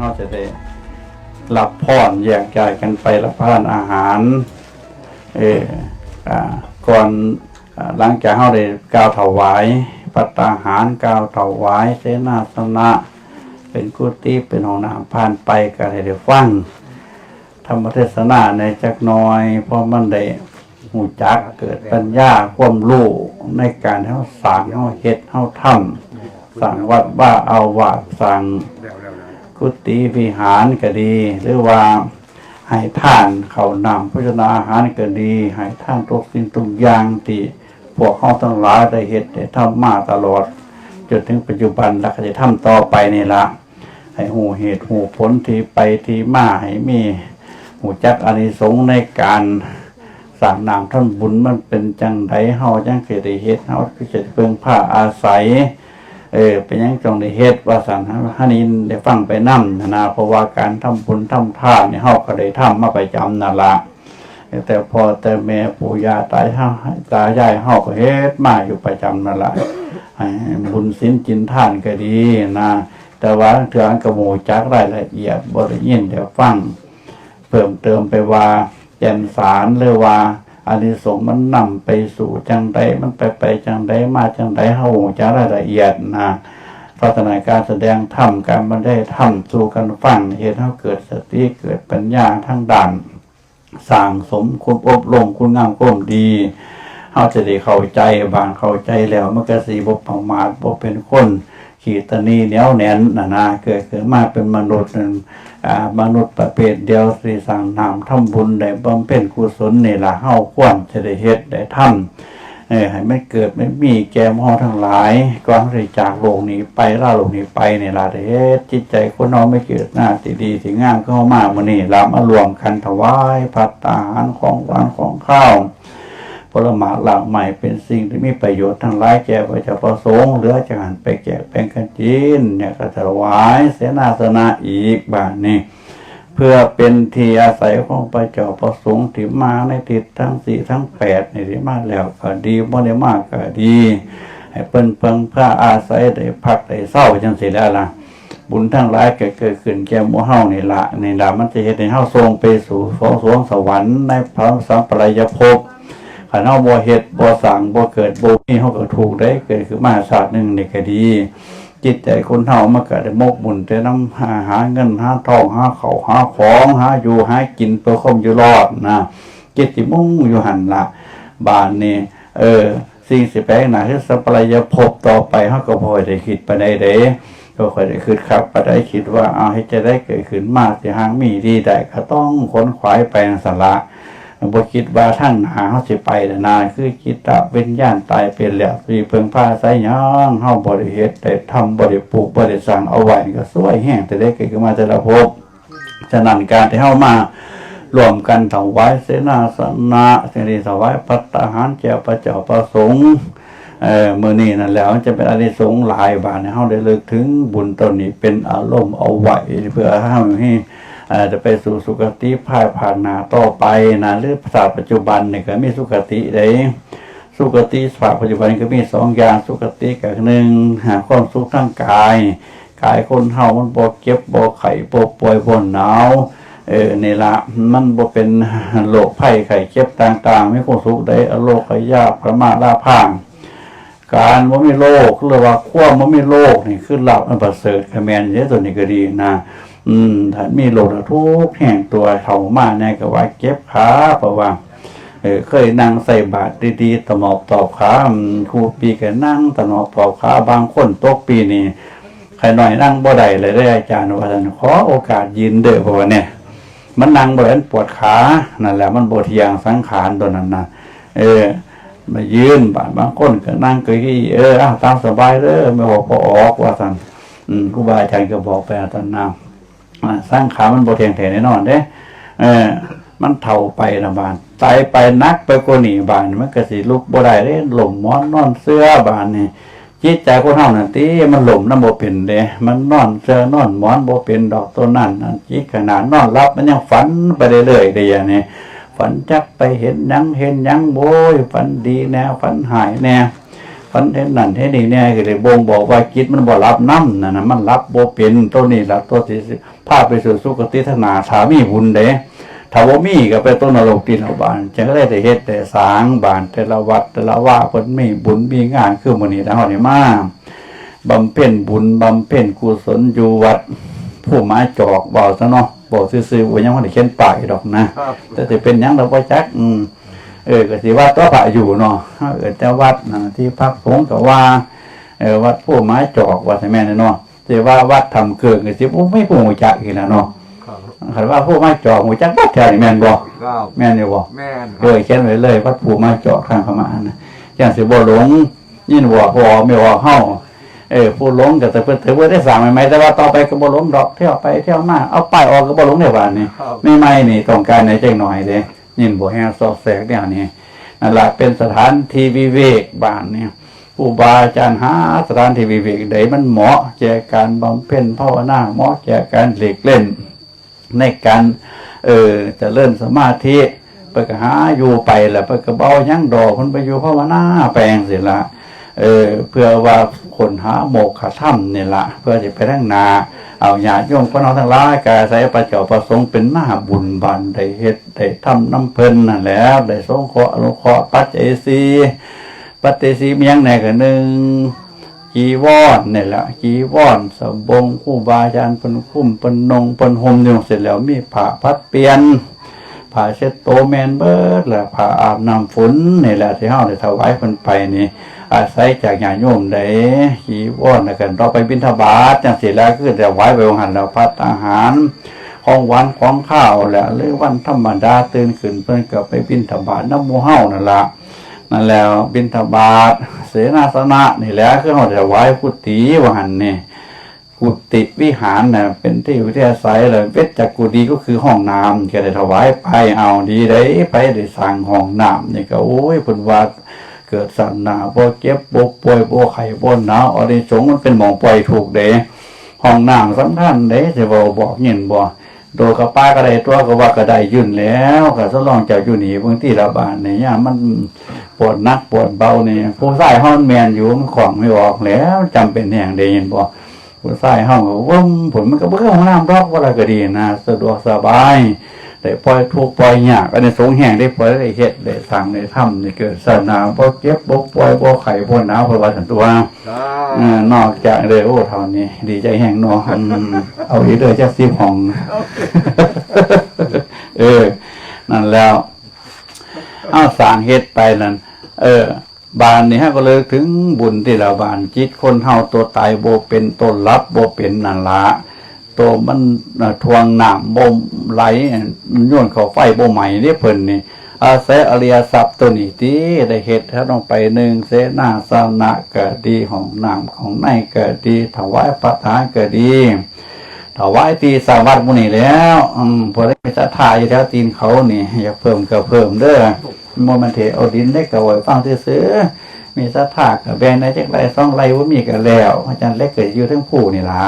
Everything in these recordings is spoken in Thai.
เราจะได้รับพรแยกย้ายกันไปรับประทานอาหาร เอออ่าก่อนหลังจากเราได้กล่าวถวายปัตตาหารกล่าวถวายเสนาสนะ เป็นกุฏิเป็นห้องน้ำผ่านไปก็ให้ได้ฟังธรรมเทศนาในจักน้อยเพราะมันได้หูจักเกิดปัญญาความรู้ในการเฮาสางเฮาเฮ็ดเฮาทำสร้างวัดว่าเอาวาดสร้าง กุฏิวิหารก็ดี หรือว่าให้ท่านเขานำพุทนาอาหารก็ดีให้ท่านทุกสิ่งทุกอย่างที่พวกเขาทั้งหลายได้เฮ็ดได้ทำมาตลอดจนถึงปัจจุบันแล้วก็จะทำต่อไปนี่ละให้หูเหตุหูผลที่ไปที่มาให้มีหูจักอานิสงส์ในการสางนามท่านบุญมันเป็นจังไดเฮาจังสิดเฮ็ดเฮาคือจเพิงผ้าอาศัย เออเป็นยังจงได้เฮ็ดว่าสันฮานี้ได้ฟังไปนำนะเพราะว่าการทำบุญทำทานเนี่ยเฮาก็ได้ทำมาไประจำนั่นละแต่พอแต่แม่ปู่ย่าตายเฮาตายายเฮาก็เฮ็ดมาอยู่ประจำนั่นละบุญศีลจินทานก็ดีนะ แต่ว่าเถื่อนกระหมจักรายละเอียดบ่ได้ยินเดี๋ยวฟัง เพิ่มเติมไปว่าแก่นสารหรือว่า อานิสงส์มันนำไปสู่จังใดมันไปไปจังใดมาจังใดเฮาจะรายละเอียดนะพัฒนาการแสดงธรรมการบรรได้ธรรมสู่กันฟังเหตุให้เกิดสติเกิดปัญญาทั้งด่านสร้างสมคุณอบรมคุณงามความดีเฮาจะได้เข้าใจบางเข้าใจแล้วมันก็สิบ่ประมาทบ่เป็นคน ขีตานีเหนียวแน่นนะนะเกิดขึ้นมาเป็นมนุษย์นั่น มนุษย์ประเภทเดียวสิสร้างนามทำบุญได้บำเพ็ญกุศลนี่ละเฮาควรจะได้เฮ็ดได้ทำให้ไม่เกิดไม่มีแกมเฮาทั้งหลายก่อนที่จากโลกนี้ไปล่าโลกนี้ไปนี่ล่ะเฮ็ดจิตใจคนเราไม่เกิดหน้าที่ดีที่งามเข้ามามื้อนี้เรามารวมกันถวายภัตตาหารของหวานของข้าว ผลไม้หลากใหม่เป็นสิ่งที่มีประโยชน์ทั้งหลายแก่พระเจ้าประสงค์เหลือจากหันไปแจกแบ่งกันจีนเนี่ยก็ถวายเสนาสนะอีกบาทนี้ เพื่อเป็นที่อาศัยของพระเจ้าประสงค์ที่มาในทิศทั้งสี่ทั้งแปดในที่มาแล้วก็ดีบ่ได้มากก็ดี ให้เพิ่นเพิงพระอาศัยได้พักได้เศร้าจังสิแล้วล่ะบุญทั้งหลายเกิดเกิดขึ้นแก่หมู่เฮานี่ละนี่ละมันจะเฮ็ดให้เฮาทรงไปสู่สวงสวงสวรรค์ในพระสัมปรายภพ ขันเฮาบ่เฮ็ดบ่สั่งบ่เกิดบ่มีเฮาก็ถูกได้เกิดขึ้นมาชาสติหนึ่งนี่ก็ดีจิตใจคนเฮามันก็ได้มกบุญแต่น้ำหาหาเงินหาทองหาเขาหาของหาอยู่หากินเพื่อคมอยู่รอดนะจิตสิมุ่งอยู่หันละบ้านนี่เออสิ่งสิแปลงหนาคือสัพพะยภพต่อไปเฮาก็บ่ได้คิดไปได้เด้ก็คอยได้คิดครับปได้คิดว่าเอาให้จะได้เกิดขึ้นมากสิหางมีดีได้ก็ต้องขนขวายไปนั่นสั่นละ บ่คิดว่าทางหนาเฮาสิไปแต่นาคือคิดตะวิญญาณตายเป็นแล้วสิเพิ่งพาใส่หยังเฮาบ่ได้เฮ็ดได้ทำบ่ได้ปลูกบ่ได้สร้างเอาไว้ก็สวยแห้งแต่ได้เกิดขึ้นมาแต่ละภพฉะนั้นการที่เฮามารวมกันถวายเสนาสนะเสิ่งที่ถวายปัตตาหารแก่พระเจ้าประสงค์เอ่อมื้อนี้นั่นแล้วจะเป็นอานิสงส์หลายบาทให้เฮาได้เลิกถึงบุญตนนี้เป็นอารมณ์เอาไว้เพื่อให้ จะไปสู่สุคติภายภาคหน้าต่อไปนะหรือภาษาปัจจุบันเนี่ยก็มีสุคติได้สุคติภาคปัจจุบันก็มีสองอย่างสุคติกับหนึ่งหาความสุขทางกายกายคนเฮามันบ่เก็บบ่ไข้บ่ป่วยบ่หนาวเออนี่ละมันบ่เป็นโรคภัยไข้เจ็บต่างๆไม่ความสุขได้อโรคขยาประมาลาพางการว่ามีโรคหรือว่าความว่ามีโรคนี่คือหลับอันประเสริฐคะแมนเนี่ยตัวนี้ก็ดีนะ อืมถ้ามีโรคแล้วทุกแห่งตัวเขามาแน่ก็ว่าเก็บขาเพราะว่า เออเคยนั่งใส่บาตรดีๆตะหมอบตอบขาครูปีก็นั่งตะหมอบตอบขาบางคนตกปีนี่ใครหน่อยนั่งบ่ได้เลยได้อาจารย์ว่าท่านขอโอกาสยืนเด้อเพราะว่าเนี่ย มันนั่งบ่ได้มันปวดขานั่นแหละมันบ่เที่ยงสังขารตัวนั้นนะเออมายืนบาดบางคนก็นั่งเก้าอี้เอออ้าวตามสบายเด้อไม่บอกพอออกว่าท่านอืมครูบาอาจารย์ก็บอกไปตอนน้ำอ่า สร้างขามันโบเทงแถแน่นอนเด้เออ มันเท่าไปนะบานตายไปนักไปกว่านี่บานมันก็สิลุกบ่ได้เด้หล่มหมอนนอนเสื้อบานนี่จิตใจคนเฮานั่นติมันหล่มน้ำบ่เป็นเด้มันนอนเสื้อนอนหมอนบ่เป็นดอกตัวนั้นนั่นจิตขนาดนอนหลับมันยังฝันไปเรื่อยๆได้อย่างนี้ฝันจักไปเห็นยังเห็นยังโบยฝันดีแน่ฝันหายแน่ ฝันเห็นนั่นเห็นนี่เนี่ยก็เลยบ่งบอกว่าจิตมันบ่รับน้ำนั่นน่ะมันรับบ่เป็นตัวนี้ละตัวที่สิพาไปสู่สุคติธนาถามีบุญเด้ถ้าบ่มีก็ไปต้นนรกที่ละบานจังก็ได้แต่เฮ็ดแต่สร้างบ้านแต่ละวัดแต่ละว่าเพิ่นมีบุญมีงานคือมื้อนี้นะเฮานี่มาบำเพ็ญบุญบำเพ็ญกุศลอยู่วัด ผู้ไม้จอกเบาซะเนาะบอกซื่อๆว่ายังบ่ได้เขียนป้ายดอกนะครับแต่สิเป็นหยังเราบ่จักอืม เออก็สิว่าตัวพระอยู่เนาะเออแต่วัดนะที่พักสงฆ์ก็ว่าเออวัดผู้ไม้จอกว่าใช่แม่นเนาะสิว่าวัดทำเกิงก็สิบ่ไม่ผู้หูจักอีกแล้วเนาะครับคันว่าผู้ไม้จอกหูจักวัดแถวนี่แม่นบ่ครับแม่นอยู่บ่แม่นคเลรับยเขียนไว้เลย วัดผู้ไม้จอกข้างเข้ามานะจังสิบ่หลงยินบ่พอไม่ว่าเฮาเออผู้หลงก็แต่เพิ่นถือว่าได้สร้างใหม่ๆแต่ว่าต่อไปก็บ่หลงดอกเที่ยวไปเที่ยวมาเอาป้ายออกก็บ่หลงในบ้านนี่ครับไม่ไม่นี่ต้องการในใจหน่อยเด้ ยินบ่แห้ซอกแสกเนี่ยนี่นั่นแหละเป็นสถานที่วิเวกบ้านเนี่ยผู้บาอาจารย์หาสถานที่วิเวกใดมันเหมาะแก่การบำเพ็ญภาวนาเหมาะแก่การหลีกเล่น ในการเออจะเริ่มสมาธิไปก็หาอยู่ไปแล้วไปก็เบายังดอกคนไปอยู่ภาวนาแปลงเสร็จละ เออเพื่อว่าคนหาโมกขธรรมเนี่ยละเพื่อจะไปทั้งนา เอาญาติโยมก็น้องทั้งหลายกายใส่ประเจ้าประสงค์เป็นหน้าบุญบานได้เฮ็ดได้ทำน้ำเพลินนั่นแหล้วได้สงเคราะห์อนุเคราะห์ปัจเจศีปัจเจศีมียงไหนกันหนึ่งจีวรเนี่ยแหละจีวรสบงคู่บาอาจารย์เป็นคุ้มเป็นนงเป็นหมอยู่เสร็จแล้วมีผ้าพัดเปลี่ยนผ้าเช็ดโตแมนเบิร์ดแหละผ้าอาบน้ำฝนนี่แหละที่เฮาได้ถวายเพิ่นไปนี่ อาศัยจากญาโยมได้ขี่วอนกัน เราไปบิณฑบาตจังสิแล้วคือแต่ไว้ไปวงหันเราพัดอาหาร ของหวานของข้าวแหละหรือวันธรรมดาตื่นขึ้นเพิ่นก็ไปบิณฑบาตน้ำมูเฮานั่นละนั่นแล้วบิณฑบาตเสนาสนะนี่แหละคือเราจะไหว้กุฏิวันนี่กุฏิวิหารน่ะเป็นที่วิทยาศัยเลยเวชจากกุฏิก็คือห้องน้ำก็ได้ถวายไปเอาดีได้ไปได้สร้างห้องน้ำนี่ก็โอ้ยเพิ่นว่า เกิดสันหนาบ่เจ็บบ่ป่วยบ่ไข้บ่หนาวอริสงมันเป็นหมองปล่อยถูกเด้ห้องน้ำสำคัญเด้สิบ่บอกยินบ่โดยกับป้าก็ได้ตัวก็ว่าก็ได้ยื่นแล้วก็สลองเจ้าอยู่นี่บางที่ระบาดนี่ยมันปวดหนักปวดเบาเนี่ยผู้ชายเฮามันแมนอยู่มันของไม่ออกแล้วจำเป็นแห่งได้ยินบ่ผู้ชายเฮาก็ว่มผลมันก็เบ่อห้องน้ำดอกว่าละก็ดีนะสะดวกสบาย ได้ปล่อยทุกข์ปล่อยยากอันนี้สงแห่งได้ปล่อยได้เฮ็ดได้สร้างได้ทำได้เกิดศาสนาบ่เจ็บบ่ป่วยบ่ไข้บ่หนาวเพราะว่าสันตัวครับเอ่อนอกจากเลยโอ้เท่านี้ ดีใจแห่งเนาะอืมเอาอีกเลยจักสิบห้อง เออ นั่นแล้วเอาสร้างเฮ็ดไปนั่นเออบานนี่ฮะก็เลยถึงบุญที่เราบานจิตคนเฮาตัวตายโบเป็นต้นรับโบเป็นนั่นละ ตัวมันทวงหน้ำบ่มไหลย้อนเขาไฟบ่ใหม่เด้เพิ่นนี่อาศัยอริยทรัพย์ตัวนี้ที่ได้เฮ็ดถ้าต้องไปหนึ่งเสนาสนะก็ดีของน้ำของในก็ดีถวายพระทานก็ดีถวายตีสาวัดมุนีแล้วอืมพอได้ไปศรัทธาอยู่แถวตีนเขานี่อยากเพิ่มก็เพิ่มเด้อมมันเทเอาดินได้กับไว้ฟังซื้อมีศรัทธากับแบงในจักไรสองไรว่ามีกันแล้วอาจารย์เล็กเกิดอยู่ทั้งผู้นี่ล่ะ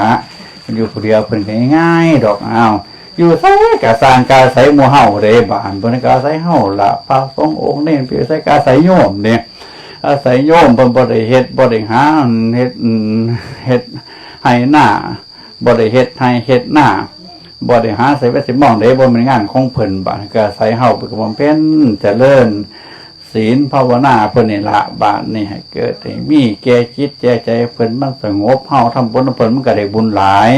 มันอยู่ผู้เดียวเพิ่นก็ง่ายดอกอ้าวอยู่ไสกะสร้างกาใส่หมู่เฮาเด้บ้านเพิ่นกาใส่เฮาละพระสงฆ์องค์นี่เพิ่นใส่กาใส่โยมเนี่ยอาศัยโยมเพิ่นบ่ได้เฮ็ดบ่ได้หาเฮ็ดเฮ็ดให้หน้าบ่ได้เฮ็ดให้เฮ็ดหน้าบ่ได้หาใส่ไว้สิมองได้บ่เป็นงานของเพิ่นบาดก็ใส่เฮาไปก็บ่เป็นเจริญ ศีลภาวนาเพิ่นนี่ละบาดนี่ให้เกิดให้มีแก่จิตแก่ใจเพิ่นมันสงบเฮาทำบุญเพิ่นมันก็ได้บุญหลาย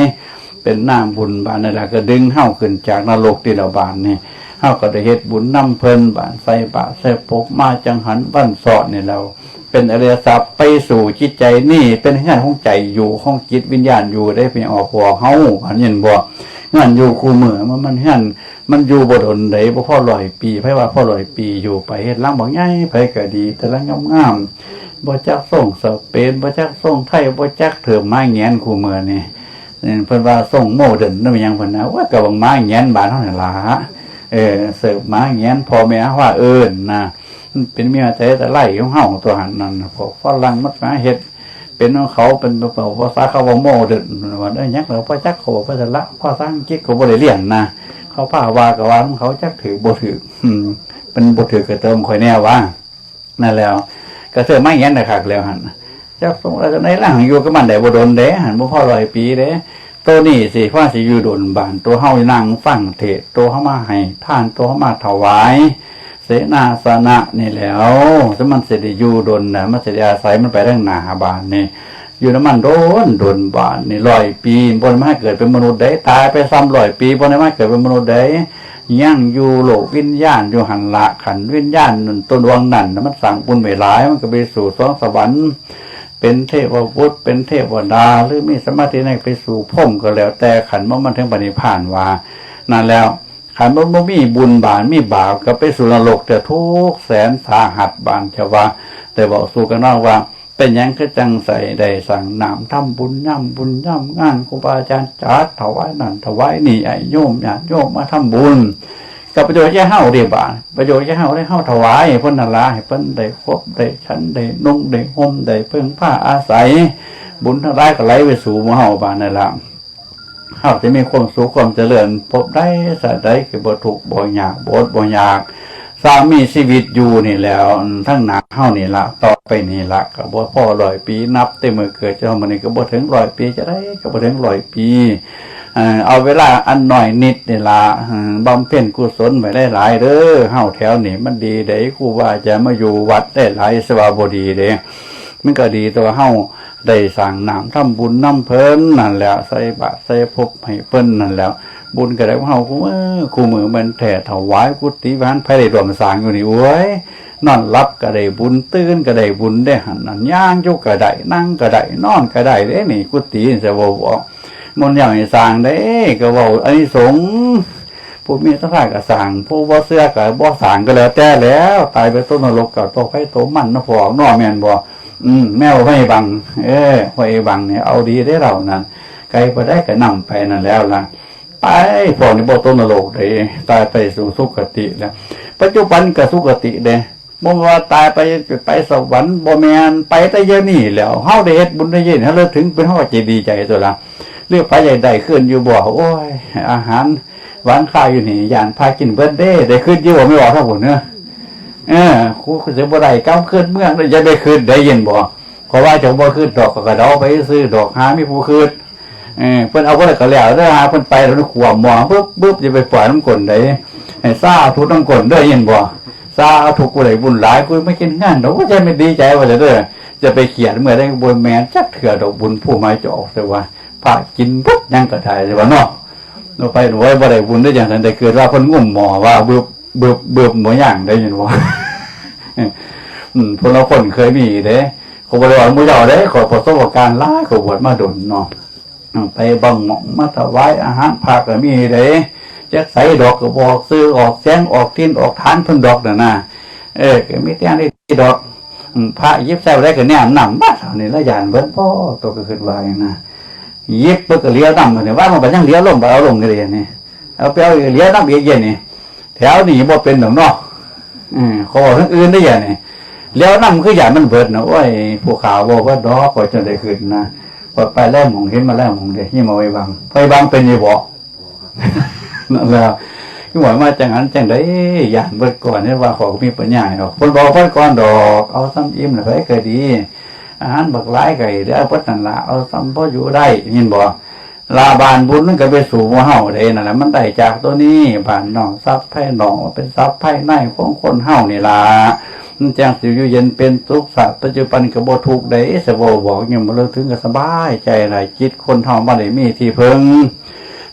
เป็นน้ำบุญบาดนั่นล่ะก็ดึงเฮาขึ้นจากนรกที่เราบานนี่เฮาก็ได้เฮ็ดบุญนำเพิ่นบาดใส่บาตรใส่ปกมาจังหันบ้านสอดนี่เรา เป็นอริยทรัพย์ไปสู่จิตใจนี่เป็นงานของใจอยู่ของจิตวิญญาณอยู่ได้เป็นออกหัวเฮาอันนี้บ่ งานอยู่คู่มือมันมันงานมันอยู่บ่ดนไดบ่พ่อร้อยปีไผว่าพ่อร้อยปีอยู่ไปเฮ็ดล้างบ่ใหญ่ไผก็ดี แต่ละงามๆบ่จักส่งสเปนบ่จักส่งไทยบ่จักเถิมไม้แงนคู่มือนี่นี่เพิ่นว่าส่งโมเดิร์นนั่นมันหยังเพิ่นนะว่าก็บังไม้แงนบ้านเฮานั่นล่ะเออเสิร์ฟไม้แงนพ่อแม่ว่าเอิ้นนะเป็นเมียใจแต่ไล่ของเฮาตัวหันนั่นน่ะพวกฝรั่งมัดมาเฮ็ด เป็นของเขาเป็นภาษาเขาว่าโมเดินว่าเอ้ยักเราพ่อจักเขาพ่อจะละพ่อสร้างกิ๊กเขาบ่ได้เรียนนะเขาพาว่ากับว่าของเขาจักถือบ่ถือเป็นบ่ถือก็เติมข่อยแน่ว่านั่นแล้วก็เสื้อไม้ยันนะครับแล้วหันจักสงฆ์อะในร่างอยู่กับมันได้บ่โดนเด้หันบ่พอร้อยปีเด้ตัวนี้สิว่าสิอยู่โดนบานตัวเฮานั่งฟังเทศตัวเฮามาให้ท่านตัวเฮามาถวาย เสนาสนะนี่แล้วถ้ามันเสิได้อยู่โดนนะมันเสิได้อาศัยมันไปทางหนาบานนี่อยู่น้ำมันโดนโดนบานนี่ร้อยปีบนมาเกิดเป็นมนุษย์ได้ตายไปซ้ำร้อยปีบนมาเกิดเป็นมนุษย์ได้ยังอยู่โลกวิญญาณอยู่หันละขันวิญญาณนั่นตัวดวงนั่นนะมันสั่งบุญไม่หลายมันก็ไปสู่สวงสวรรค์ เป็นเทพบุตรเป็นเทพวดา หรือมีสมาธิในไปสู่พรหมก็แล้วแต่ขันว่ามันถึงปณิพานว่านั่นแล้ว ขันว่าบ่มีบุญบานมีบาปก็ไปสู่นรกแต่ทุกแสนสาหัสบานจะว่าแต่บอกสู่กันว่าเป็นยังคือจังใส่ได้สั่งนามทำบุญย่ำบุญย่ำงานครูบาอาจารย์จัดถวายนั่นถวายนี่ไอ้โยมญาติโยมมาทำบุญกับประโยชน์แค่เฮาเดียบาประโยชน์แค่เฮาได้เฮาถวายให้เพิ่นนั่นละให้เพิ่นได้ครบได้ชั้นได้นุ่งได้ห่มได้เพิ่งผ้าอาศัย บุญทั้งหลายก็ไหลไปสู่มู่เฮาบานนั่นละ เฮาจะมีความสุขความเจริญ พบได้สัตว์ใดคือบ่ทุกบ่อยากบ่อดบ่อยากสามีชีวิตอยู่นี่แล้ว ทั้งหนักเฮานี่ละต่อไปนี่ละก็บ่พอร้อยปีนับแต่เมื่อเกิดเจ้ามันนี่ก็บ่ถึงร้อยปีจะได้ก็บ่ถึงร้อยปีเอาเวลาอันหน่อยนิดนี่ละบำเพ็ญกุศลไว้ได้หลายเด้อเฮาแถวนี่มันดีเด้ครูว่าจะมาอยู่วัดได้หลายสว่าบดีเด้ มันก็ดีตัวเฮาได้สั่งน้ำทำบุญน้ำเพิ่นนั่นแหละใส่บาตรใส่ภพให้เพิ่นนั่นแหล้วบุญก็ได้เฮากูมือกูมือมันแถ่ถวายกุฏิบ้านไผได้รวมสร้างอยู่นี่โอ้ยนอนรับก็ได้บุญตื่นก็ได้บุญได้หันนั่นย่างอยู่ก็ได้นั่งก็ได้นอนก็ได้เด้นี่กุฏิจะบอกมนอย่างให้สร้างได้ก็เว้าอันนี้สงผู้มีศรัทธาก็สร้างผู้บ่เชื่อก็บ่สร้างก็แล้วแต่แล้ว ตายไปต้นนรกก็ตกไฟตกมันนะพอกน้อแม่นบ่ อืมแมวไว้บัง เออไว้บังเนี่ยเอาดีได้เรานั่นไกลบ่ได้ก็นำไปนั่นแล้วล่ะไปพวกนี้บ่ต้นนรกเลยตายไปสู่สุคติแล้ว ปัจจุบันก็สุคติเด้บ่ว่าตายไปไปสวรรค์บ่แมนไปแต่เยอะนี่แล้วเฮาได้เฮ็ดบุญได้เย็นเฮาเลยถึงเป็นเฮาใจดีใจตัวละเรียกพระใหญ่ได้ขึ้นอยู่บ่โอ้ย อาหารหวานข้าวอยู่นี่ยานพากินเบิดเด้ได้ขึ้นอยู่บ่ไม่บอกทั้งหมเนอะ เออครูสิบ่ได้ก้าขึ้นเมืองจะได้ขึ้นได้ย็นบ่เพราะว่าจะบ่ขึ้นดอกก็กระดาไปซื้อดอกหามีผู้ขึ้นเออเพิ่นเอาเพิ่นก็แล้วเด้อฮะเพิ่นไปแล้วขวบหมอปึ๊บปึ๊บจะไปปล่อยน้ำกลนได้ให้ซาทุกน้ำกลนเด้ยินบ่ซาทุกกูได้บุญหลายกูไม่กินงานดอกว่าจะไม่ดีใจว่าจะเด้อจะไปเขียนเมื่อได้บุญแมนจักเถื่อดอกบุญผู้มาจะออกแต่ว่าพากินปุ๊บยังก็ได้แต่ว่าเนาะเราไปหนูไว้บ่ได้บุญได้อย่างนั้นแต่เกิดว่าเพิ่นงุ่มหมอว่าเบิบ เบิบเบิบหมออย่างได้ยินบ่อืมพวกเราคนเคยมีเด้เขาบอกว่าหมู่เจ้าเด้ขอประสบการณ์หลาขบวชมาดนเนาะไปบังหมองมาถวายอาหารผักก็มีเด้จะใส่ดอกก็บอกซื้อออกแสงออกทิ้นออกทานพิ่นดอกน่ะนะเออก็มีแต่ได้ดอกพระยิบแซวได้ก็แนมนำบ้าเท่านี้ละยานเบิ่นพ่อตัวก็ขึ้นวายนะยิบเพิ่นก็เลี้ยวนำเนี่ยว่ามันก็ยังเลี้ยวลงไปเอาลงก็ได้นี่เอาไปเอาเลี้ยวนำอีกเย็นนี่ แถวนี้บ่เป็นดอกเนาะอืมขอทั้งอื่นได้อย่างนี่เลี้ยวนำคืออย่างมันเบิดนะโอ้ยผู้ขาวบอกว่าดอกก็จนได้ขึ้นนะพอไปแล้วหมองเห็นมาแล้วหมองเดียยี่มาไว้บังไว้บังเป็นยังบอกนั่นแหละที่บอกมาจังหันจังได้ย่านเบิดก่อนเนี่ยว่าขอมีปัญญาดอกคนบอกเพิ่นก่อนดอก เอาซ้ำอิ่มเลยก็ดี อาหารบักหลายไก่เดี๋ยวเอาเพิ่นนั่นละเอาซ้ำพออยู่ได้ยินบ่ ลาบานบุญมันก็ไปสู่หมู่เฮาได้นั่นแหละมันได้จากตัวนี้บานนองทรัพย์ไผ่นองเป็นทรัพย์ไผ่ในของคนเฮานี่ล่ะมันจังสิอยู่เย็นเป็นทุกข์สัตว์ปัจจุบันก็บ่ทุกได้สบบอกอยังบ่เลิกถึงก็สบายใจหลายจิตคนเฮาบ่ได้มีที่พึง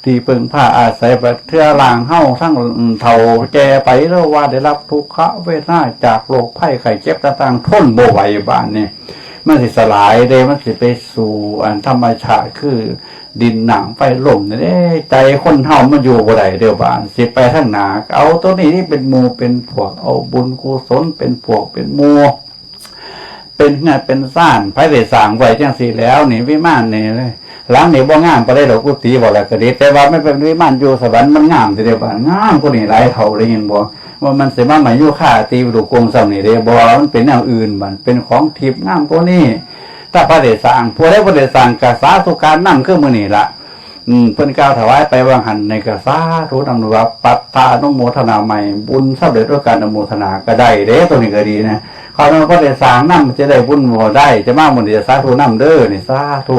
ที่พึงผ้าอาศัยบัดเทื่อล่างเฮาทั้งเฒ่าแก่ไปแล้วว่าได้รับทุกขเวทนาจากโรคภัยไข้เจ็บต่างๆทนบ่ไหวบานนี่ มันสิสลายเด้มันสิไปสู่อันธรรมชาติคือดินหนังไฟลมนี่ยใจคนเฮามันอยู่บ่ได้เดียวบานสิไปทั้งหนาเอาตัวนี้นี่เป็นมูเป็นพวกเอาบุญกุศลเป็นพวกเป็นมูเป็นงานเป็นซ่านไผได้สร้างไว้จังสีแล้วนี่วิมานนี่เลย หลังนี่บ่งามบ่ได้ดอกกุฏิบ่ละก็ดีแต่ว่าไม่เป็นวิมานอยู่สวรรค์มันงามทีเดียวบานงามกว่านี่หลายเท่าได้ยินบ่ว่ามันสิมามาอยู่ค่าตีดูกงซ้ํนี่เด้บ่มันเป็นแนวอื่นบัดเป็นของทิพย์งามกว่านี้ถ้าพระได้สร้างผู้ใดบ่ได้สร้างก็สาธุการนำคืองมือนี้ล่ะอืมเพิ่นกล่าวถวายไปวางหันในกระสาธุนำนุว่าปัตตานุโมทนาใหม่บุญสำเร็จด้วยการอนุโมทนาก็ได้เด้ตัวนี้ก็ดีนะเขาต้องก็ได้สร้างน้ำจะได้บุญบ่ได้ จะมาบุญเดียวสาธุน้ำเด้อนี่สาธุ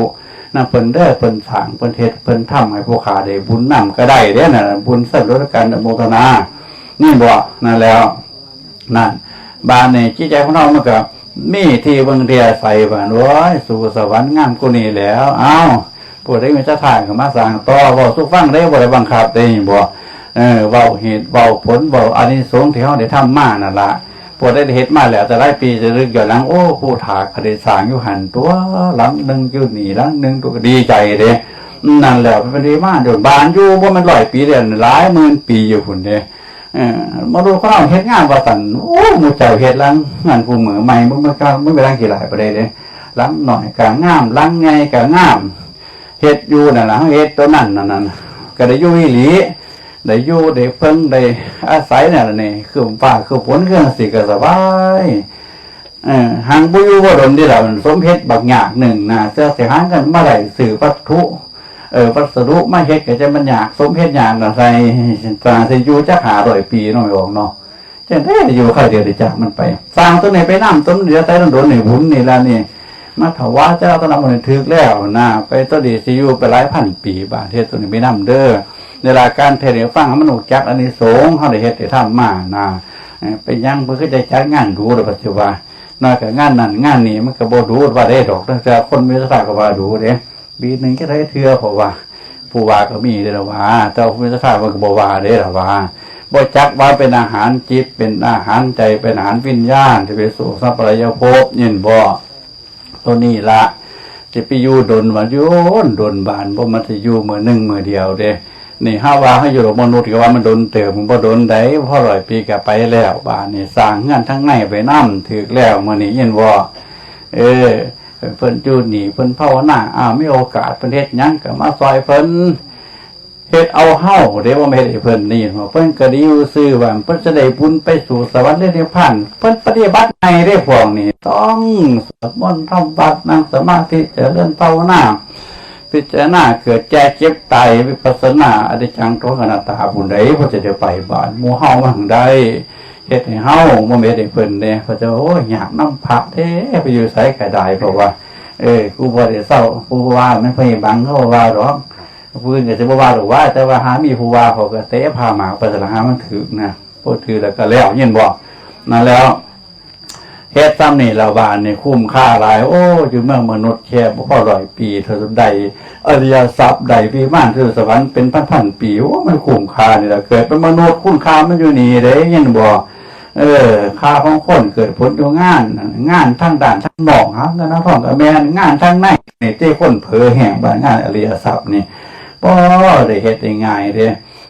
นำเพิ่นเด้อเพิ่นสางเพิ่นเฮ็ดเพิ่นทำให้ผู้ขาได้บุญน้ำก็ได้เด้น่ะบุญเสริมด้วยการอโมทนา นี่บ่นั่นแล้ว นั่น บานในจิตใจของเรามันก็มีที่เบิ่งเทียใส่บานโอ้ยสู่สวรรค์งามกูนี่แล้วเอ้าผู้ใดมีเจ้าทางก็มาสร้างต่อบ่สุฟังได้บ่ได้บังคับได้บ่เออเว้าเหตุเว้าผลเว้าอานิสงส์ที่เฮาได้ทำมานั่นล่ะ ผู้ใดได้เฮ็ดมาแล้วแต่หลายปีจะรึกอย้อนหลังโอ้ผู้ถากก็ได้สางอยู่หันตัวหลังหนึ่งอยู่นี่หลังหนึ่งตัวดีใจเด้นั่นแหละเป็นดีมากโดนบานอยู่บ่ามันร้อยปีเด้หลายหมื่นปีอยู่พุ่นเด้เออมาดูเขาเราเฮ็ดงานว่าสันโอ้หมูเจ้าเฮ็ดหลังงานกูเหมือใหม่มึงมันก็มึงไปล้างกี่หลายประเดี๋ยวหลังหน่อยกะงามหลังไงกะงามเฮ็ดอยู่นั่นล่ะเฮ็ดตัวนั่นนั่นนั่นก็ได้อยู่อีหลี ได้อยู่ได้เพิ่งได้อาศัยนั่นล่ะนี่คือฟ้าคือฝนคือสิก็สบายเออหางบ่อยู่บ่ดนที่ล่ะสมเพชบักหยากหนึ่งนะเจ้าสิหางกันเมื่อไหร่สื่อวัตถุเออวัสดุไมาเฮ็ดก็จะมันอยากสมเฮ็ดยากน่ะใส่ตาสิยูจักหาร้อยปีนาะไม่ออกเนาะจังได๋อยู่ค่อยเดียวได้จากมันไปสร้างตัวไหนไปน้ำต้นเดียวใส่ต้นโดนนี่หุ่นนี่ล่ะนี่มาถวายเจ้าต้นน้ำมันถึกแล้วนะไปตัวดีสิยูไปหลายพันปีบาดเฮ็ดตัวนี้ไปน้ำเด้อ ในรายการเทศน์ให้ฟังมันรู้จักอันนี้สงเฮาได้เฮ็ดได้ทำมานะเออไปยังเพิ่นก็ได้จัดงานดูแล้วปัจจุบันน้อยก็งานนั้นงานนี้มันก็บ่ดูว่าได้ดอกแต่คนมีสถาก็ว่าดูเด้ปีหนึ่งก็ได้เทือเพราะว่า ผู้ว่าก็มีเด้ละว่าแต่ว่าผู้มีสถามันก็บ่ว่าเด้ละว่าบ่จักว่าเป็นอาหารจิตเป็นอาหารใจเป็นอาหารวิญญาณที่ไปสู่สัพพยภพยินบ่ตัวนี้ละจะไปอยู่ดนวันโยนดนบานบ่มันสิอยู่มื้อหนึ่งมื้อเดียวเด้ นี่ห้าว่าให้อยู่กับมนุษย์ก็ว่ามันโดนเติมมันบ่ดนได้เพราะร้อยปีก็ไปแล้วบานนี่สร้างงานทั้งในไปนำถึกแล้วมื้อนี้ยินบ่เออเพิ่นจูดหนีเพิ่นภาวนาอ้าวมีโอกาสเพิ่นเฮ็ดยังก็มาซอยเพิ่นเฮ็ดเอาเฮ้าเด้ว่าไม่ได้เพิ่นนี่เพิ่นก็ดีอยู่ซื่อว่าเพิ่นจะได้บุญไปสู่สวรรค์ได้เนิพพานเพิ่นปฏิบัติในได้พวกนี้ต้องสวดมนต์ทำวัดนั่งสมาธิเจริญภาวนา พิจารณาเกิดแก่เจ็บตายวิปัสสนาอนิจังทุกขังอนัตตาผู้ใดพิ่นจะได้ไปบ้านมูเฮามั่งใดเฮ็ดให้เฮาบ่แม่นให้เพิ่นเด้เขาจะโอ้ยอยากน้ำพระเด้ไปอยู่ไสก็ได้เพราะว่า เออกูบ่ได้เศร้าผู้ว่าไม่พยบังเขาว่าหรอกผู้อื่นก็สิบ่ว่าหรอกว่า แต่ว่าหามีผู้ว่าเขาก็เตะพาหมาไปสละหามันถึกนะพูดถือแล้วก็แล้วยินบ่นั่นแล้ว เฮ็ดซ้ำนี่ละบานนี่คุ้มค่าหลาย โอ้อยู่เมืองมนุษย์แค่บ่พอร้อยปีเท่าใดอริยทรัพย์ใดวิมานคือสวรรค์เป็นพันๆปีโอ้มันคุ้มค่านี่ละเกิดเป็นมนุษย์คุณค่ามันอยู่นี่เด้ยินบ่เออค่าของคนเกิดผลอยู่งาน งานทั้งด่านทั้งนอกหาเงินน้ำทองกับแมนงานทั้งในนี่เจ้คนเผอแห่งบางงานอริยทรัพย์นี่ป้อได้เฮ็ดได้ง่ายเด้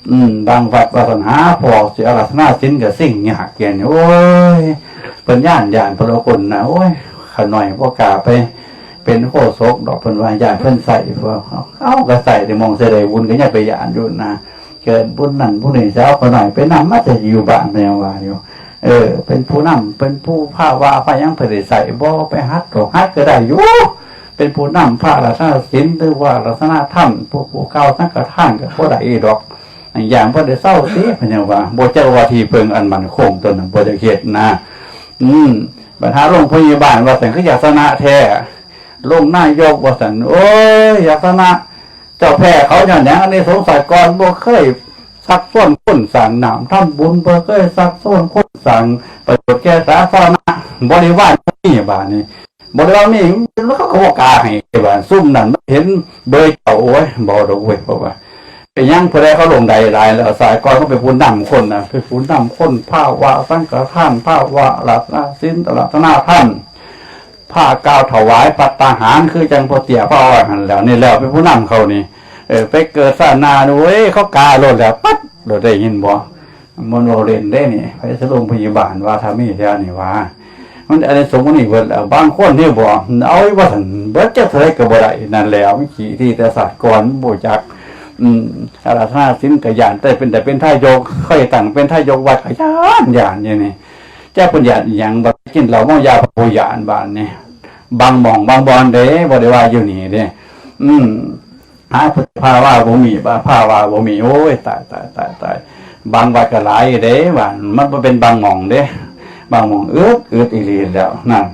อืมบางวัดวาสนาพอเสิอารัธนาสินกับสิ่งยากเกียนโอ้ยเพิ่นย่านย่านพระคนนะโอ้ยขน่อยบ่กล้าไป เป็นโคศกดอกเพิ่นวาย่านเพิ่นใส่เพิ่นเอ้าก็ใส่แต่มองเสยได้บุญก็ย่าไปย่านอยู่นะเกิดบุญนั่นบุญนี่เจ้าขน่อยไปนำมาจะอยู่บ้านแนวว่าอยู่เออ เป็นผู้นำเป็นผู้พาว่าพายังเผยใส่บ่ไปฮัดดอกฮัดก็ได้อยู่เป็นผู้นำพระลักษณะศิลหรือว่าลักษณะธรรมผู้ผู้เก่าทั้งกระท่านกับผู้ใดดอก อย่างพระเดเศร้าสิพะเนี่ยว่าบ่เจ้าว่าที่เพิงอันมันคงตัวนั้นบ่จะเฮ็ดนะ อืมปัญหาโรงพยาบาลว่าแต่คืออยากชนะแท้โรงนายกว่าสันโอ้ยอยากชนะเจ้าแพ้เขาอย่างนี้อันนี้สงสัยก่อนบ่เคยซักซ้วนคนสั่งหนามทำบุญเพื่เคยซักซ้วนคนสั่งประโยชน์แก่สาธารณะบริวารนี่บานนี่บริวารนี่แล้วก็ขอกกาให้บานซุ่มนั่นมันเห็นเบยเจ้าโอ้ยบอดอกเว้ยเพราะว่า ไปยังพอได้เขาลงใดหลายแล้วสายก่อนเขาไปพูนนำคนนะไปพูนนำคนผ้าวะสังกระท่านผ้าวะหลับนาสินตลับหน้าท่านผ้ากาวถวายปัตตาหารคือจังพอเตียพ่อหันแล้วนี่แล้วไปผู้นำเขานี่เออไปเกิดศานาดูเว้ยเขากาโลดแล้วปั๊บโดดได้ยินบ่มันโรเรนได้นี่ไปสโรงพยาบาลว่าทำมีแท้นี่ว่ามันอะไรสมมตินี่เบิดบางคนที่บ่เอาไว้ว่าซั่นเบิดจะเท่าไรก็บ่ได้นั่นแล้วมีขี้ที่แต่ศาสตร์ก่อนบ่จัก อืมอาราธนาสินกยานแต่เป็นแต่เป็นท่ายกค่อยตั้งเป็นท่ายกวัดขยานยานอย่างนี้เจ้าปัญญาอย่างบ่กินเหล้าเมายาพยานบ้านเนี่ยบางมองบางบอนเด้บ่ได้ว่าอยู่นี่เด้อืมหาพุทธภาวะบ่มีบาภาวะบ่มีโอ้ยตายตายตายตายบางวัดก็หลายเด้ว่ามันเป็นบางมองเด้บางมองเอื้อเอื้ออีหลีแล้วนั่น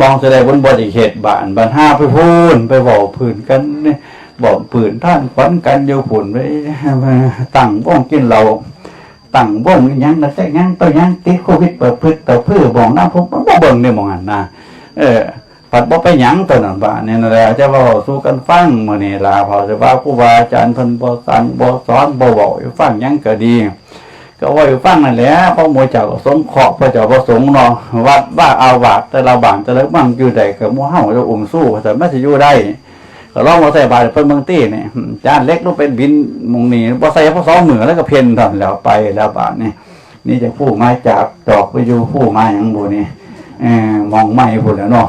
มองแสดงบนบริเขตบ้านบ้านห้าไปพูนไปบอกผืนกันเนี่ย บอกผืนท่านขวัญกันอยู่ผุนไปตั้งบ้องกินเราตั้งบ้องยังนะแต่ยังตัวยังติดโควิดเปิดพืชต่าพืชบอกน้ำผมบ่เบิ่งเนี่ยมองหันนะเออปัดบ่ไปยังตัวนั้นบ้านเนี่ยนั่นแหละจะว้าสู่กันฟังมื้อนี้ล่ะพอจะว่าครูบาอาจารย์พิ่นบ่สั่งบ่สอนบ่เว้าให้ฟังยังก็ดีก็ว่าให้ฟังนั่นแหละเพราะมู่เจ้าก็สงเคราะห์พระเจ้าประสงค์เนาะวัดว่าอาวาสแต่ละบ้านแต่ละบ้านอยู่ได้ก็หมู่เฮาจะอุ้มสู้แต่ไมันสิอยู่ได้ ลองมาใส่บาตรเพิ่นเมืองตี้นี่ยจานเล็กลงเป็นบินมุงนี่บ่ใส่พระสองมือแล้วก็เพนท่านแล้วไปแล้วบาดนี่นี่จะผู้ไม้จากดอกไปอยู่ผู้ไม้ยังบ่นี่มองไม้พุ่นแล้วเนาะ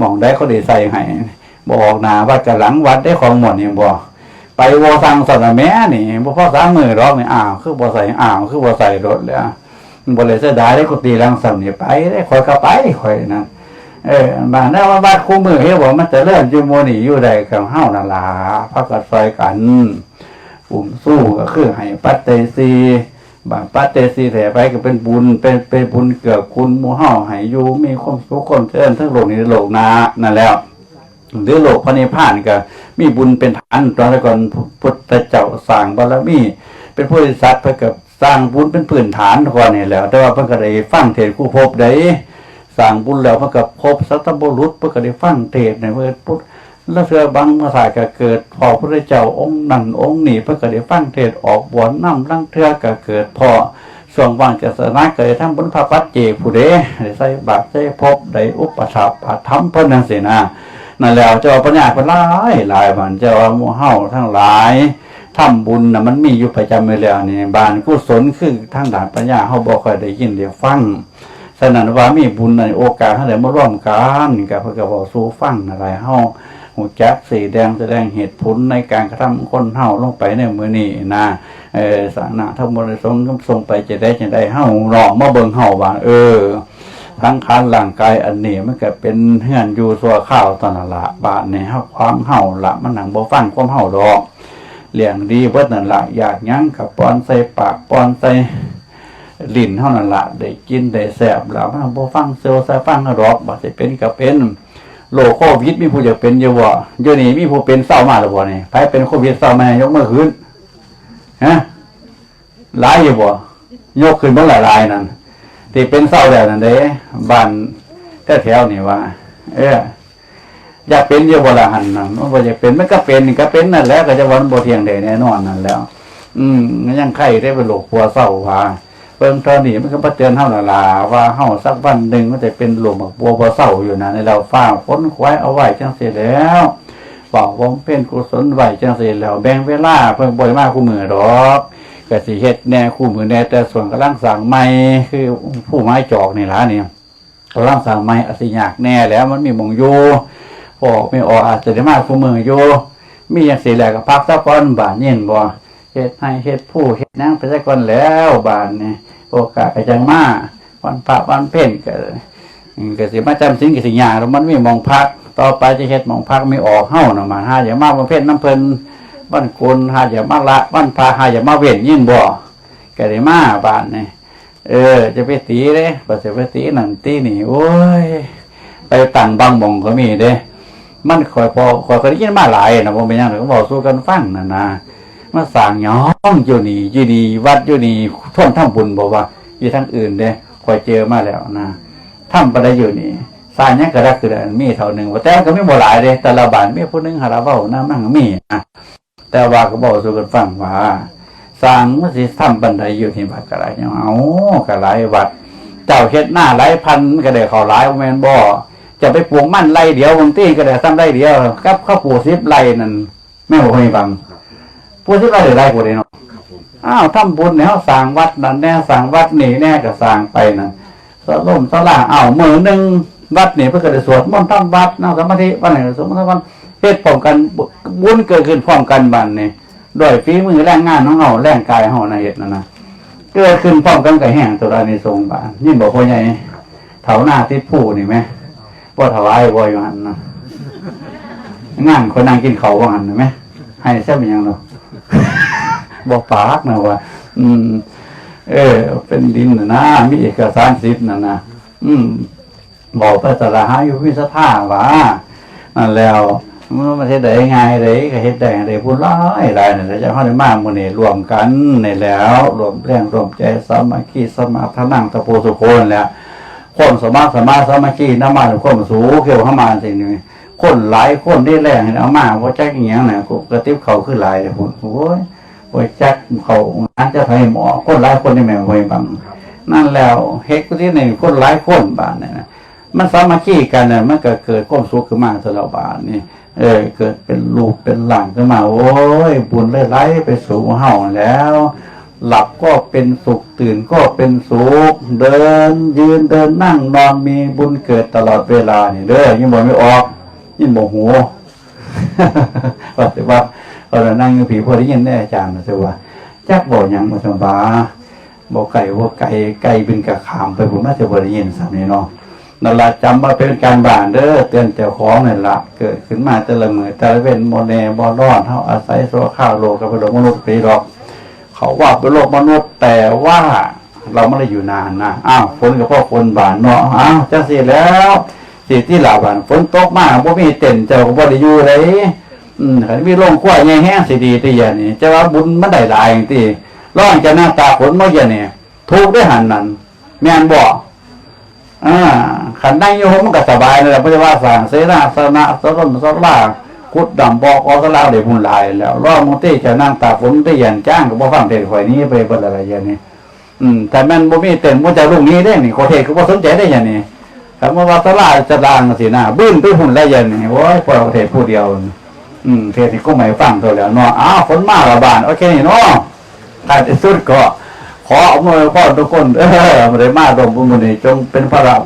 มองได้เขาได้ใส่ให้บอกหนาว่าจะหลังวัดได้ของหมดนี่บ่ไปวอสังสนะแม่นี่บ่พอสามมือรอกนี่อ้าวคือบ่ใส่อ้าวคือบ่ใส่รถแล้วบ่เลยเสียดายได้กุฏิลังสัมนี่ไปได้คอยก็ไปคอยนั่น เออบางนั้นว่าบ้านคู่มือเฮ็ดบ่มันจะเริ่มอยู่โมนี่อยู่ได้กับเฮานั่นล่ะพักกันซอยกันปุ่มสู้ก็คือให้ปัตเตซีบางปัตเตซีแถไปก็เป็นบุญเป็นเป็นบุญเกือคุณมู่เฮาให้อยู่มีความสุขความเจริญทั้งโลกนี้โลกนานั่นแล้วหรือโลกพระนิพพานก็มีบุญเป็นฐานตอนแต่ก่อนพุทธเจ้าสร้างบารมี เป็นผู้ริษัทเพื่อกับสร้างบุญเป็นพื้นฐานก่อนนี่แล้ว แต่ว่าเพิ่นก็ได้ฟังเทศคู่ภพได้ สร้างบุญแล้วเพิ่นก็พบสัตบุรุษเพิ่นก็ได้ฟังเทศในเมื่อพุทธแล้วเสือบางภาษาก็เกิดพอพระเจ้าองค์นั่นองค์นี้เพิ่นก็ได้ฟังเทศออกบวชนำลังเทือก็เกิดพอส่วนว่างจะสนาเกิดทั้งบุญพระปัจเจกผู้ใดได้ใส่บาตรใส่ภพได้อุปถัมภ์ธรรมเพิ่นนั่นสินะนั่นแล้วเจ้าปัญญาเป็นหลายหลายบันเจ้ามูเฮาทั้งหลายทำบุญนะมันมีอยู่ประจำอยู่แล้วนี่บานกุศลคือทางด่านปัญญาเฮาบ่ค่อยได้ยินได้ฟัง ฉะนั้นว่ามีบุญในโอกาสเฮาได้มาร่วมกันกับพิ่นก็บอกสู่ฟังอะไรเฮาหูจักสีแดงแสดงเหตุผลในการกระทำคนเฮาลงไปในมือนี้นะเออสานะทั้งบริสงฆ์ส่งไปจะได้จะได้เฮาเนาะมาเบิ่งเฮาว่าเออทั้งคันร่างกายอันนี้มันก็เป็นเฮือนอยู่สัวข้าวตอนละบาทในเฮาความเฮาละมันหนังบ่ฟังความเฮาดอกเลี้ยงดีเบิดนั่นละอยากยั้งกับป้อนใส่ปากป้อนใส่ ลิ้นเท่านั้นละได้กินได้แซ่บแล้วมันบ่ฟังเซลใส่ฟังดอกบ่สิเป็นก็เป็นโรคโควิดมีผู้อยากเป็นอยู่บ่เดี๋ยวนี้มีผู้เป็นเศร้ามาแล้วบ่นี่ใครเป็นโควิดเศร้ามายกเมื่อขึ้นฮะหลายอยู่บ่ยกขึ้นเมื่อหลายๆนั่นที่เป็นเศร้าแล้วนั่นเด้บ้านแถวๆนี่ว่า เอออยากเป็นเยอะบ่ละหันนะมันบ่อยากเป็นมันก็เป็นก็เป็นนั่นแหล้วก็จะวันบ่เที่ยงได้แน่นอนนั่นแล้ว อืมมันยังไข้ได้เป็นโรคหัวเศร้าว่า เพิ่งตอนนี้มันก็มาเตือนเฮาและล่ะว่าเฮาสักวันหนึ่งมันจะเป็นโรคบักบัวบ่เศร้าอยู่นะในเราฟ้าฝนควายเอาไว้จังซี่แล้วเป่าบำเพ็ญกุศลไหวจังซี่แล้วแบ่งเวลาเพิ่นบ่ได้มากคู่มือดอกก็สิเฮ็ดแน่คู่มือแน่แต่ส่วนกำลังสั่งใหม่คือผู้ไม้จอกนี่ล่ะนี่กำลังสั่งใหม่อาจสิยากแน่แล้วมันมีมงอยู่พอไม่ออกอาจจะได้มากคู่มืออยู่มีอย่างสิแหละก็พักซะก่อนบาดเย็นบ่ เฮ็ดให้เฮ็ดผู้เฮ็ดนางไปซะก่อนแล้วบาดนี่โอกาสก็จังมาวันพระวันเพ็ญก็ก็สิมาจำศีลก็สิยาแล้วมันมีมองพัก ต่อไปจะเฮ็ดมองพักไม่ออกเฮ้าหน่ะมาหาอย่ามาวันเพ็ญน้ำเพลินบ้านกุลหาอย่ามาละบ้านพาหาอย่ามาเว้นยิ่งบ่แกได้มาบ้านนี่เออ จะไปตีเด้บ่จะไปตีนั่นตีนี่โอ้ยไปตั้งบางหมองก็มีเด้ มันคอยพอคอยเคยได้ยินมาหลายนะบ่เป็นยังหรอกก็บอกสู้กันฟังนั่นนะ มาสร้างหยองอยู่นี่อยู่ดีวัดอยู่นี่ท่วงทำบุญบ่ว่าอยู่ทางอื่นเด้คอยเจอมาแล้วนะทำบ่ได้อยู่นี่สร้างหยังก็ได้คือได้มีเท่านึงว่าแต่ก็ไมีบ่หลายเด้แต่ละบานมีผู้หนึงหาละเว้านํมันก็มีนะแต่ว่าก็บอกสู่กันฟังว่าสร้างมันสิทำบันไดอยู่ที่วัดกระไรยังเอากระไรวัด เจ้าเฮ็ดหน้าหลายพันก็ได้เขาหลายแมนบ่จะไปปลูกมั่นไรเดียวบางทีก็ได้ซ้ำไรเดียวกับข้าวปลูกสิบไรนั่นแม่บ่เคยฟัง ปลูกสิบไรหรือไรปลูกได้เนาะอ้าวทำบุญแนวสร้างวัดนั่นแน่สร้างวัดนี่แน่ก็สร้างไปนั่นสล่มสล่างอ้าวมื้อหนึงวัดนี่เพิ่นก็ได้สวดมนต์ทำวัดนั่งสมาธิวันไหนก็สวดมนต์ทำวัดเฮ็ดพร้อมกันบุญเกิดขึ้นพร้อมกันบัดนี่ด้วยฝีมือแรงงานของเฮาแรงกายเฮานะเฮ็ดนั่นนะเกิดขึ้นพร้อมกันกับแห่งตัวในทรงบาดยิ่งบอกพ่อใหญ่เถาหน้าติดผู้นี่แม่บ่ถวายบ่อยู่หั่นนะงานคนนั่งกินข้าวว่าหั่นนะแม่ให้แซ่บเป็นหยังเนาะ บ่ปากนะว่าอืม เออ เป็นดินนะนะมีเอกสารสิทธิ์นะนะอืม บอกไปสละหาอยู่พิสภาว่านั่นแล้วมันมาเฮ็ดได้ง่ายเลยก็เฮ็ดได้ได้พูดหลายหลายนั่นแหละจะเฮาได้มามื้อนี้รวมกันนี่แล้วรวมแรงรวมใจสามัคคีสมาทนังตะโพสุโคนแล้วคนสมาสมาสามัคคีนำมาทุกคนสูเกี่ยวเข้ามาสิ่งนี่ คนหลายคนได้แรงเอามาบ่จักอีหยังน่ะกระติบเขาคือหลายพุ่นโอ้ยบ่จักเขาอันจะให้หมอคนหลายคนนี่แม่นบ่ให้บังนั่นแล้วเฮ็ดที่นี่คนหลายคนบาดนี่นะมันสามัคคีกันน่ะมันก็เกิดความสุขขึ้นมาสำหรับบาทนี่เออเกิดเป็นลูกเป็นหลังขึ้นมา โอ้ย บุญไลๆไปสู่เฮาแล้ว หลับก็เป็นสุขตื่นก็เป็นสุข เดินยืนเดินนั่งนอนมีบุญเกิดตลอดเวลานี่เด้อยิ่งบอกไม่ออก ยิ่งบอกหัวว่าแต่ว่าเรานั่งอยู่ผีพอได้ยินได้อาจารย์นะสิว่าจักบอกยังมาสบาบอกไก่ว่าไก่ไก่เป็นกระขามไปผมน่าจะบริยินสามนี้เนาะนั่นละจำว่าเป็นการบานเด้อเตือนเจ้าของนั่นละเกิดขึ้นมาแต่ละมือแต่ละเว้นโมเนบอรอดเท่าอาศัยโซข้าวโลกับเป็นโลกมนุษย์ไปหรอก เขาว่าเป็นโลกมนุษย์แต่ว่าเราไม่ได้อยู่นานนะอ้าวฝนกับพ่อฝนบานเนาะอ้าวจังสิแล้ว สิที่หลาบานฝนตกมากบ่มีเต็นเจ้าก็บ่ได้อยู่เลยอืมคันมีลงขั้วแง่แห้งสิดีตีอย่างนี้จะว่าบุญมันได้หลายอย่างที่ร้องจะหน้าตาฝนเมาอย่างนี้ถูกได้หันนั้นแม่นบ่อ่าขันนั่งโยมมันก็สบายเลยแหละไม่ใช่ว่าสั่งเสนาสนะสรนสลาคุดดำบอกอสลาเดี๋ยวพุ่นลายแล้วรอบมุติจะนั่งตาฝนได้ยันจ้างกับบ่ฟังเทศข่อยนี้ไปเปิดอะไรอย่างนี้อืมแต่แม่นบ่มีเต็มบ่จะรุ่งนี้ได้นี่ขอเทศก็บ่สนใจได้อย่างนี้ คำว่าสลาจะลางสินะบื้นไปหุ่นได้อย่างนี้โอ้ยพอเทศผู้เดียว อืมเทศนี่ก็ไม่ฟังตัวแล้วเนาะอ้าวฝนมาละบานโอเคนี่เนาะท้ายที่สุดก็ขออำนวยพรทุกคนเออมาได้มาดมบุญนี้จงเป็นพระ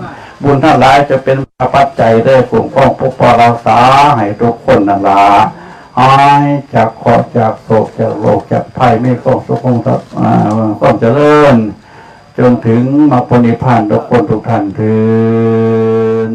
บุญทั้งหลายจะเป็นพระปัจจัยได้คุ้มครองปกปักรักษาให้ทุกคนนั่นละหายจากขอจากโศกจากโรคจากภัยไม่ต้องสุขคงสัอ่าความเจริญ จนถึงมาปณิพานทุกคนทุกท่านเถิน